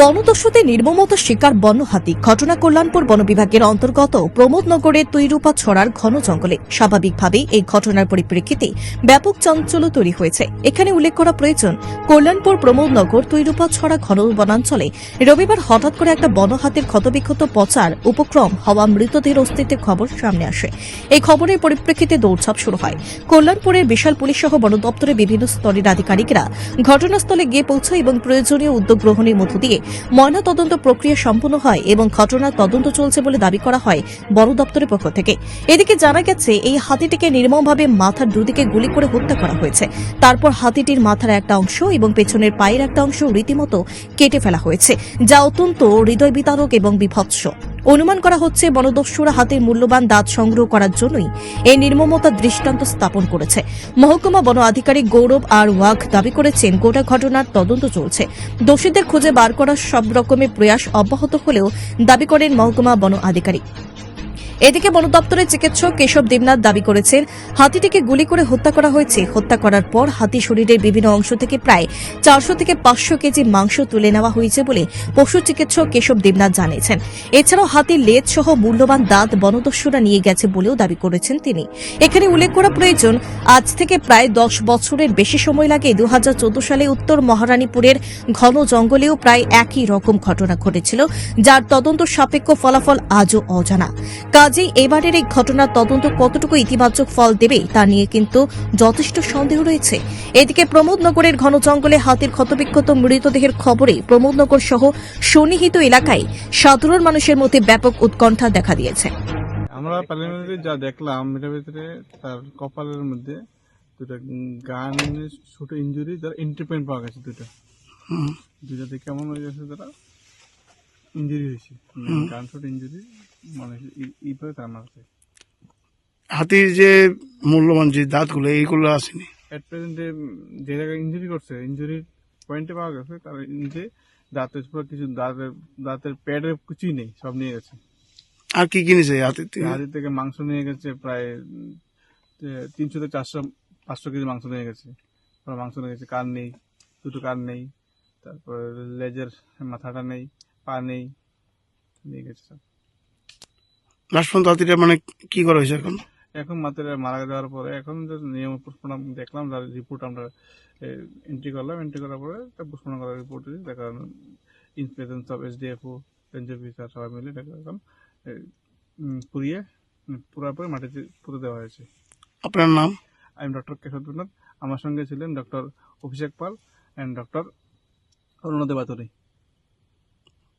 বনদস্যুতে নির্মমতা শিকার বন্য হাতি। ঘটনা কল্যাণপুর বন বিভাগের অন্তর্গত প্রমোদনগরের তৈরুপা ছড়ার ঘন জঙ্গলে। স্বাভাবিকভাবেই এই ঘটনার পরিপ্রেক্ষিতে ব্যাপক চাঞ্চল্য তৈরি হয়েছে। এখানে উল্লেখ করা প্রয়োজন, কল্যাণপুর প্রমোদনগর তৈরুপা ছড়া ঘন বনাঞ্চলে রবিবার হঠাৎ করে একটা বনহাতির ক্ষতবিক্ষত পচার উপক্রম হওয়া মৃতদেহের অস্তিত্বের খবর সামনে আসে। এই খবরের পরিপ্রেক্ষিতে দৌড়ঝাঁপ শুরু হয়। কল্যাণপুরের বিশাল পুলিশ সহ বন দপ্তরের বিভিন্ন স্তরের আধিকারিকরা ঘটনাস্থলে গিয়ে পৌঁছায় এবং প্রয়োজনীয় উদ্যোগ গ্রহণের মধ্য দিয়ে ময়না তদন্ত প্রক্রিয়া সম্পন্ন হয় এবং ঘটনার তদন্ত চলছে বলে দাবি করা হয় বড় দপ্তরের পক্ষ থেকে। এদিকে জানা গেছে, এই হাতিটিকে নির্মমভাবে মাথার দুদিকে গুলি করে হত্যা করা হয়েছে। তারপর হাতিটির মাথার একটা অংশ এবং পেছনের পায়ের একটা অংশ রীতিমতো কেটে ফেলা হয়েছে, যা অত্যন্ত হৃদয় বিতারক এবং বিভৎস। অনুমান করা হচ্ছে বনদস্যুরা হাতের মূল্যবান দাঁত সংগ্রহ করার জন্যই এই নির্মমতার দৃষ্টান্ত স্থাপন করেছে। মহকুমা বন আধিকারিক গৌরব আর ওয়াঘ দাবি করেছেন, গোটা ঘটনার তদন্ত চলছে। দোষীদের খুঁজে বার করার সব রকমের প্রয়াস অব্যাহত হলেও দাবি করেন মহকুমা বন আধিকারিক। এদিকে বন দপ্তরের চিকিৎসক কেশব দেবনাথ দাবি করেছেন, হাতিটিকে গুলি করে হত্যা করা হয়েছে। হত্যা করার পর হাতি শরীরের বিভিন্ন অংশ থেকে প্রায় চারশো থেকে পাঁচশো কেজি মাংস তুলে নেওয়া হয়েছে বলে পশু চিকিৎসক কেশব দেবনাথ জানিয়েছেন। এছাড়াও হাতির লেজ সহ মূল্যবান দাঁত বনদস্যুরা নিয়ে গেছে বলেও দাবি করেছেন তিনি। এখানে উল্লেখ করা প্রয়োজন, আজ থেকে প্রায় দশ বছরের বেশি সময় লাগে দু হাজার চৌদ্দ সালে উত্তর মহারানীপুরের ঘন জঙ্গলেও প্রায় একই রকম ঘটনা ঘটেছিল, যার তদন্ত সাপেক্ষ ফলাফল আজও অজানা। কাজেই এবারের এই ঘটনার তদন্ত কতটুকু ইতিবাচক ফল দেবে তা নিয়ে কিন্তু যথেষ্ট সন্দেহ রয়েছে। এদিকে প্রমোদনগরের ঘন জঙ্গলে হাতির ক্ষতবিক্ষত মৃতদেহের খবরে প্রমোদনগর সহ সন্নিহিত এলাকায় সাধারণ মানুষের মধ্যে ব্যাপক উৎকণ্ঠা দেখা দিয়েছে। আমরা প্রিলিমিনারি যা দেখলাম এটার ভিতরে তার কপালের মধ্যে দুটো গান ছোট ইঞ্জুরি যার এন্ট্রি পয়েন্ট পাওয়া গেছে দুটো। দেখে কেমন হয়ে গেছে তারা ইঞ্জুরি হয়েছে। গান ইঞ্জুরি মানে এই- এইভাবে তার মারছে। হাতির যে মূল্যবান যে দাঁতগুলো এইগুলো আসেনি। এট প্রেজেন্টে যে জায়গায় ইঞ্জুরি করছে ইঞ্জুরির পয়েন্টে পাওয়া গেছে তার নিচে দাঁতের পুরো কিছু দাঁতের দাঁতের প্যাডের কিছুই নেই সব নিয়ে গেছে। আর কি কিনেছে হাতির থেকে? হাড়ি থেকে মাংস নিয়ে গেছে প্রায় তিনশো থেকে চারশো পাঁচশো কেজি মাংস নিয়ে গেছে। মাংস নিয়ে গেছে কান নেই দুটো কান নেই তারপর লেজের মাথাটা নেই। পা নেই। নিয়ে গেছে সব। লাস্ট পর্যন্ত মানে কি করা হয়েছে এখন? এখন মাত্র মারা যাওয়ার পরে এখন যে নিয়ম পুষ্পনাম দেখলাম যার রিপোর্ট আমরা এন্ট্রি করলাম। এন্ট্রি করার পরে তা পুষ্পনা করার রিপোর্ট দেখা inspection of S D F O ranger officer সবাই মিলে দেখা এখন পুড়িয়ে উম, পুরাপুরি মাটিতে পুঁতে দেওয়া হয়েছে। আপনার নাম? আমি ডক্টর কেশবনাথ আমার সঙ্গে ছিলেন doctor Abhishek Pal and doctor Arunoday Baduri